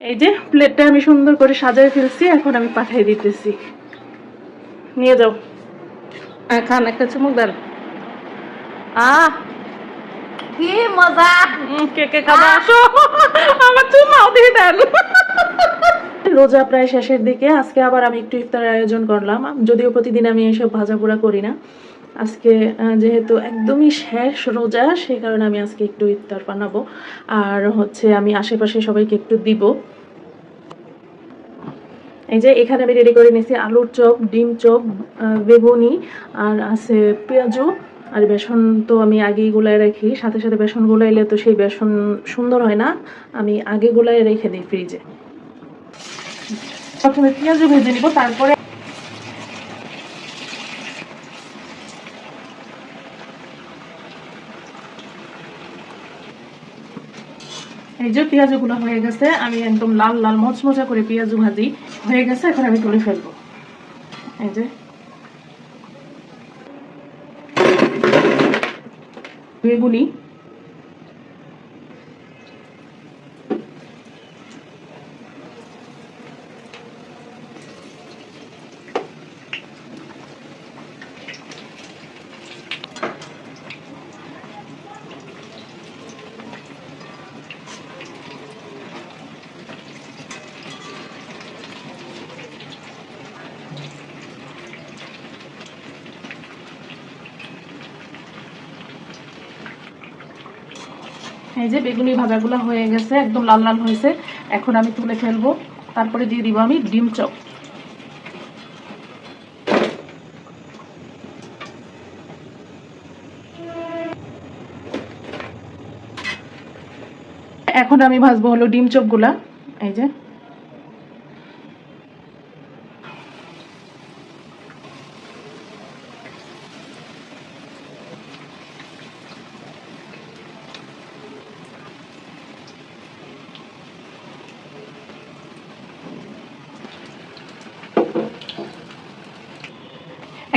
এই যে প্লেটটা আমি সুন্দর করে সাজায় ফেলছি এখন আমি পাঠিয়ে দিতেছি। নিয়ে যাও। আহ, খান একটা চুমুক দেন। আহ! কি মজা! কে কে খাবে? আসো! আমার চুমাও দিয়ে দেন। রোজা প্রায় শেষের দিকে আজকে আবার আমি একটু ইফতারের আয়োজন করলাম। যদিও প্রতিদিন আমি এসব ভাজা পোড়া করি না। আজকে যেহেতু একদমই শেষ রোজা, সেই কারণে আমি আজকে একটু ইফতার বানাবো। আর হচ্ছে আমি আশেপাশে সবাইকে একটু দিব। এই যে, এখানে আমি রেডি করে নিয়েছি আলুর চপ, ডিম চপ বেগুনি, আর আছে পেঁয়াজু, আর বেসন তো আমি আগেই গুলায় রাখি। সাথে সাথে বেসন গুলাইলে তো সেই বেসন সুন্দর হয় না। আমি আগে গুলায় রেখে দিই ফ্রিজে প্রথমে পেঁয়াজু ভেজে নিব, তারপরে এই যে পেঁয়াজগুলো হয়ে গেছে, আমি একদম লাল লাল মচমচা করে পেঁয়াজু ভাজি হয়ে গেছে, এখন আমি তুলে ফেলব। এই যে। বেগুনি এই যে বেগুনি ভাজাগুলো হয়ে গেছে, একদম লাল লাল হয়েছে। এখন আমি তুলে ফেলব। তারপরে দিয়ে দিব আমি ডিম চপ। এখন আমি ভাজবো হলো ডিম চপগুলা। এই যে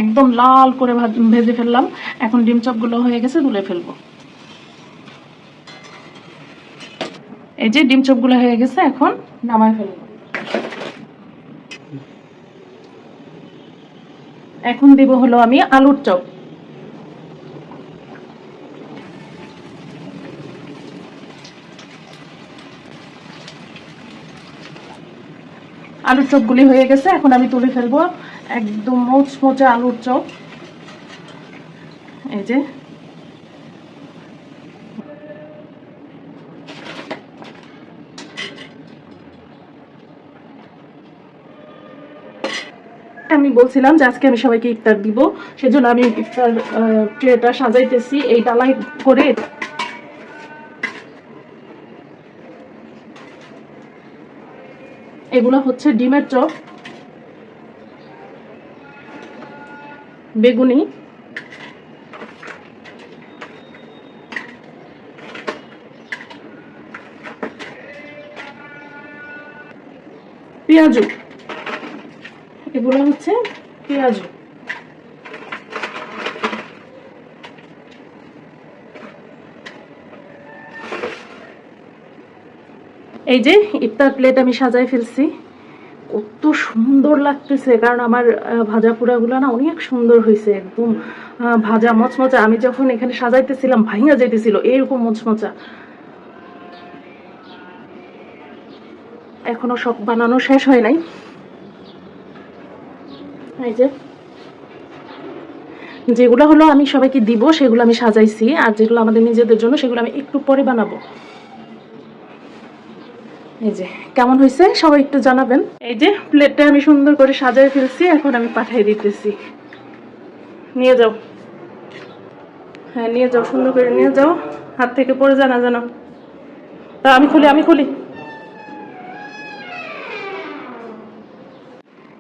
একদম লাল করে ভেজে ফেললাম। এখন ডিম চপগুলো হয়ে গেছে, তুলে ফেলব। এই যে ডিম চপগুলো হয়ে গেছে, এখন নামায় ফেলব। এখন দিব হলো আমি আলুর চপ। আলুর চপগুলি হয়ে গেছে, এখন আমি তুলে ফেলব। একদম মোচমোচা আলুর চপ। এই যে। আমি বলছিলাম যে আজকে আমি সবাইকে ইফতার দিব, সেজন্য আমি ইফতার ট্রেটা সাজাইতেছি এই ডালাই করে। এগুলো হচ্ছে ডিমের চপ। বেগুনি। পেঁয়াজু। এগুলো হচ্ছে পেঁয়াজু। এই যে ইফতার প্লেট আমি সাজাই ফেলছি। কত সুন্দর লাগতেছে, কারণ আমার ভাজা পোড়াগুলো না অনেক সুন্দর হয়েছে, একদম ভাজা মচমচা। আমি যখন এখানে সাজাইতেছিলাম ভাইয়া যেতেছিল এরকম মচমচা। এখনও সব বানানো শেষ হয় নাই। যেগুলো হলো আমি সবাইকে দিব, সেগুলো আমি সাজাইছি, আর যেগুলো আমাদের নিজেদের জন্য, সেগুলো আমি একটু পরে বানাবো। এই যে, কেমন হয়েছে? সবাই একটু জানাবেন। এই যে প্লেটটা আমি সুন্দর করে সাজায় ফেলছি, এখন আমি পাঠিয়ে দিতেছি। নিয়ে যাও। হ্যাঁ নিয়ে যাও, সুন্দর করে নিয়ে যাও। হাত থেকে পড়ে জানা জানো তা আমি খুলি আমি খুলি।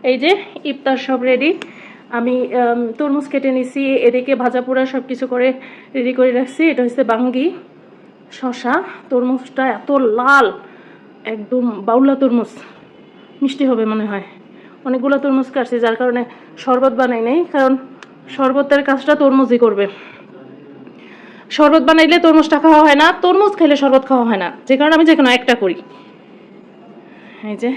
এই যে, ইফতার সব রেডি আমি তরমুজ কেটে নিছি, এদিকে ভাজা পোড়া সব কিছু করে রেডি করে রাখছি। এটা হচ্ছে বাঙ্গি শশা তরমুজটা এত লাল। একদম বাউলা তরমুজ। মিষ্টি হবে মনে হয়। অনেকগুলো তরমুজ কাটছি, যার কারণে শরবত বানাই নাই, কারণ শরবতের কাজটা তরমুজই করবে। শরবত বানাইলে তরমুজটা খাওয়া হয় না, তরমুজ খেলে শরবত খাওয়া হয় না। যে কারণে আমি যে কোনো একটা করি। এই যে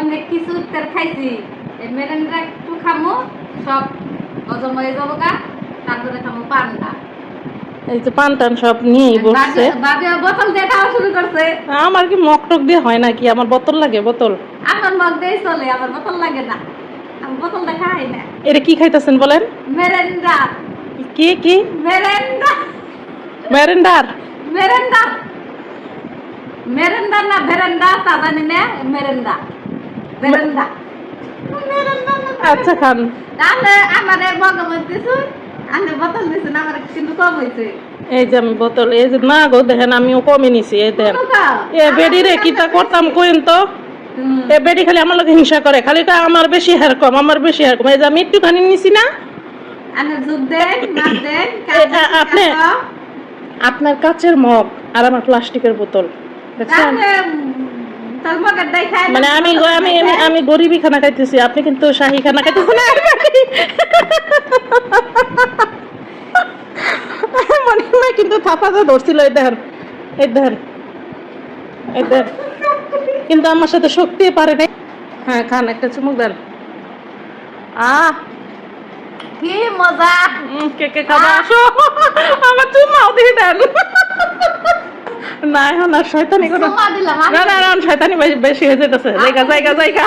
অনেক কিছু উত্তর খাইছি। এই মেরেন্ডা একটু খামো সব হজম হয়ে যাব গা তারপরে খামো পান্ডা এই যে পান টান সব নিয়েই বসছে। বোতল দিয়ে খাওয়া শুরু করছে। আমার কি মক টক দিয়ে হয় নাকি? আমার বোতল লাগে বোতল। আমার মগ দিয়ে চলে আমার বোতল লাগে না। আমি বোতল দেখাই না। এটা কি খাইতেছেন বলেন? মেরেন্ডা। কি কি? মেরেন্ডা। ম্যারেন্ডার মেরেন্ডা। মেরেন্ডা না ভেরেন্ডা তা জানি না মেরেন্ডা। আচ্ছা খান। তাহলে দিছু আমি বোতল দিছু আমার কিন্তু কম এই যে আমি বোতল এই যে না গো দেখেন আমিও কমে নিছি এই দেখেন এ বেডি রে কিটা করতাম কইন তো? এ বেডি খালি আমার লোক হিংসা করে খালি কা আমার বেশি হার কম আমার বেশি হার কম। এই যে আমি একটুখানি নিছি না? আপনি আপনার কাচের মগ আর আমার প্লাস্টিকের বোতল। দেখছেন? মানে আমি আমি আমি গরিবই খানা খাইতেছি আপনি কিন্তু শাহী খানা খাইতেছেন মনে হয় কিন্তু থাপাতে ধরছিল এই দেখেন এই দেখেন এই দেখেন কিন্তু আমার সাথে শক্তি পারে নাই। হ্যাঁ খান একটা চুমুক দেন। আহ কি মজা। কে কে খাবা? আসো। আমার চুমাও দিয়ে দেন। না এখন আর শয়তানি কোনো না না না শয়তানি বেশি- বেশি হয়ে যেতেছে। জায়গা জায়গা জায়গা।